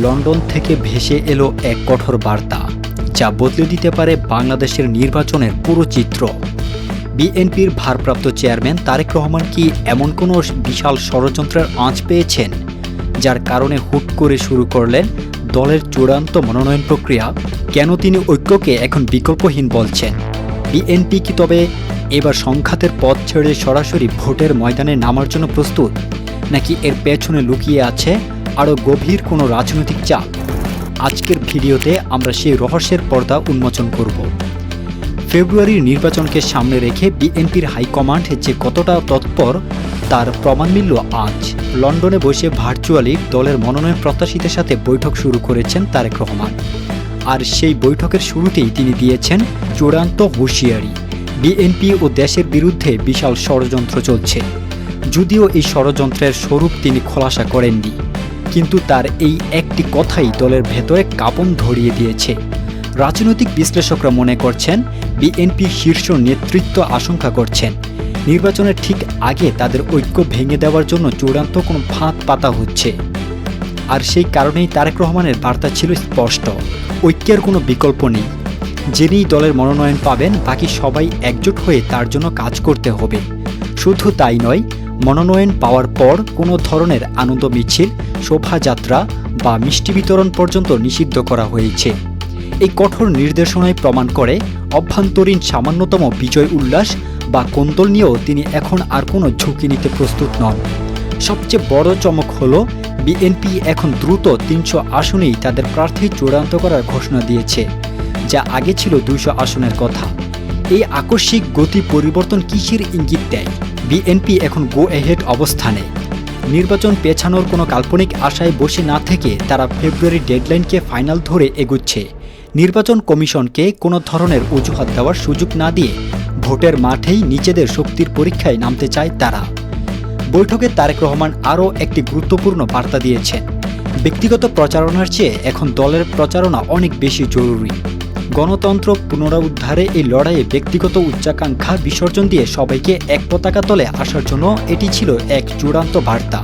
London থেকে ভেসে এলো এক কঠোর বার্তা, যা বদলে দিতে পারে বাংলাদেশের নির্বাচনের পুরো চিত্র। বিএনপির ভারপ্রাপ্ত চেয়ারম্যান তারেক রহমান কি এমন কোনো বিশাল ষড়যন্ত্রের আঁচ পেয়েছেন, যার কারণে হুট করে শুরু করলেন দলের চূড়ান্ত মনোনয়ন প্রক্রিয়া? কেন তিনি ঐক্যকে এখন বিকল্পহীন বলছেন? বিএনপি কি তবে এবার সংঘাতের পথ ছেড়ে সরাসরি ভোটের ময়দানে নামার জন্য প্রস্তুত, নাকি এর পেছনে লুকিয়ে আছে আরও গভীর কোনো রাজনৈতিক চাপ? আজকের ভিডিওতে আমরা সেই রহস্যের পর্দা উন্মোচন করব। ফেব্রুয়ারির নির্বাচনকে সামনে রেখে বিএনপির হাইকমান্ড যে কতটা তৎপর, তার প্রমাণ মিলল আজ। লন্ডনে বসে ভার্চুয়ালি দলের মনোনয়ন প্রত্যাশীদের সাথে বৈঠক শুরু করেছেন তারেক রহমান। আর সেই বৈঠকের শুরুতেই তিনি দিয়েছেন চূড়ান্ত হুঁশিয়ারি। বিএনপি ও দেশের বিরুদ্ধে বিশাল ষড়যন্ত্র চলছে। যদিও এই ষড়যন্ত্রের স্বরূপ তিনি খোলাসা করেননি। কিন্তু তার এই একটি কথাই দলের ভেতরে কাঁপন ধরিয়ে দিয়েছে। রাজনৈতিক বিশ্লেষকরা মনে করছেন, বিএনপি শীর্ষ নেতৃত্ব আশঙ্কা করছেন। নির্বাচনের ঠিক আগে তাদের ঐক্য ভেঙে দেওয়ার জন্য চূড়ান্ত কোনো ফাঁদ পাতা হচ্ছে। আর সেই কারণেই তারেক রহমানের বার্তা ছিল স্পষ্ট, ঐক্যের কোনো বিকল্প নেই। যিনি দলের মনোনয়ন পাবেন, বাকি সবাই একজোট হয়ে তার জন্য কাজ করতে হবে। শুধু তাই নয় মনোনয়ন পাওয়ার পর কোনো ধরনের আনন্দ মিছিল, শোভাযাত্রা বা মিষ্টি বিতরণ পর্যন্ত নিষিদ্ধ করা হয়েছে। এই কঠোর নির্দেশনায় প্রমাণ করে অভ্যন্তরীণ সামান্যতম বিজয় উল্লাস বা কোন্দল নিয়েও তিনি এখন আর কোনো ঝুঁকি নিতে প্রস্তুত নন। সবচেয়ে বড় চমক হল, বিএনপি এখন দ্রুত তিনশো আসনেই তাদের প্রার্থী চূড়ান্ত করার ঘোষণা দিয়েছে, যা আগে ছিল দুইশো আসনের কথা। এই আকস্মিক গতি পরিবর্তন কিসের ইঙ্গিত দেয়? বিএনপি এখন গো এহেড অবস্থানে। নির্বাচন পেছানোর কোনো কাল্পনিক আশায় বসে না থেকে তারা ফেব্রুয়ারি ডেডলাইনকে ফাইনাল ধরে এগুচ্ছে। নির্বাচন কমিশনকে কোনো ধরনের অজুহাত দেওয়ার সুযোগ না দিয়ে ভোটের মাঠেই নিজেদের শক্তির পরীক্ষায় নামতে চায় তারা। বৈঠকে তারেক রহমান আরও একটি গুরুত্বপূর্ণ বার্তা দিয়েছেন। ব্যক্তিগত প্রচারণার চেয়ে এখন দলের প্রচারণা অনেক বেশি জরুরি। গণতন্ত্র পুনরুদ্ধারে এই লড়াইয়ে ব্যক্তিগত উচ্চাকাঙ্ক্ষা বিসর্জন দিয়ে সবাইকে এক পতাকা তলে আসার জন্য এটি ছিল এক চূড়ান্ত বার্তা।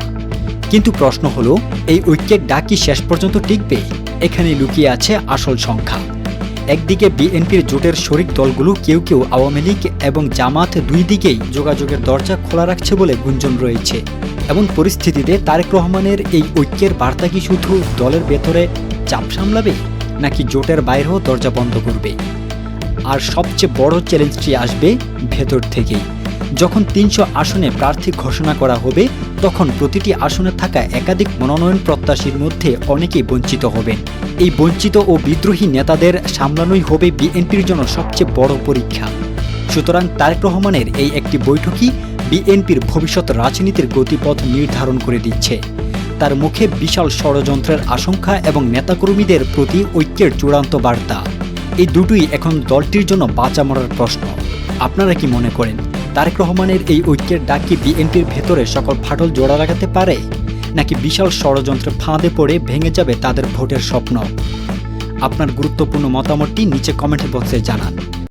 কিন্তু প্রশ্ন হলো, এই ঐক্যের ডাকি শেষ পর্যন্ত টিকবে? এখানে লুকিয়ে আছে আসল সংখ্যা। একদিকে বিএনপির জোটের শরিক দলগুলো কেউ কেউ আওয়ামী লীগ এবং জামাত দুই দিকেই যোগাযোগের দরজা খোলা রাখছে বলে গুঞ্জন রয়েছে। এমন পরিস্থিতিতে তারেক রহমানের এই ঐক্যের বার্তা কি শুধু দলের ভেতরে চাপ সামলাবে? নাকি জোটের বাইরেও দরজা বন্ধ করবে? আর সবচেয়ে বড় চ্যালেঞ্জটি আসবে ভেতর থেকেই। যখন তিনশো আসনে প্রার্থী ঘোষণা করা হবে, তখন প্রতিটি আসনে থাকা একাধিক মনোনয়ন প্রত্যাশীর মধ্যে অনেকেই বঞ্চিত হবেন। এই বঞ্চিত ও বিদ্রোহী নেতাদের সামলানোই হবে বিএনপির জন্য সবচেয়ে বড় পরীক্ষা। সুতরাং তারেক রহমানের এই একটি বৈঠকই বিএনপির ভবিষ্যৎ রাজনীতির গতিপথ নির্ধারণ করে দিচ্ছে। তার মুখে বিশাল ষড়যন্ত্রের আশঙ্কা এবং নেতাকর্মীদের প্রতি ঐক্যের চূড়ান্ত বার্তা। এই দুটোই এখন দলটির জন্য বাঁচা মরার প্রশ্ন। আপনারা কি মনে করেন, তারেক রহমানের এই ঐক্যের ডাক কি বিএনপির ভেতরে সকল ফাটল জোড়া লাগাতে পারে? নাকি বিশাল ষড়যন্ত্রে ফাঁদে পড়ে ভেঙে যাবে তাদের ভোটের স্বপ্ন? আপনার গুরুত্বপূর্ণ মতামতটি নিচে কমেন্ট বক্সে জানান।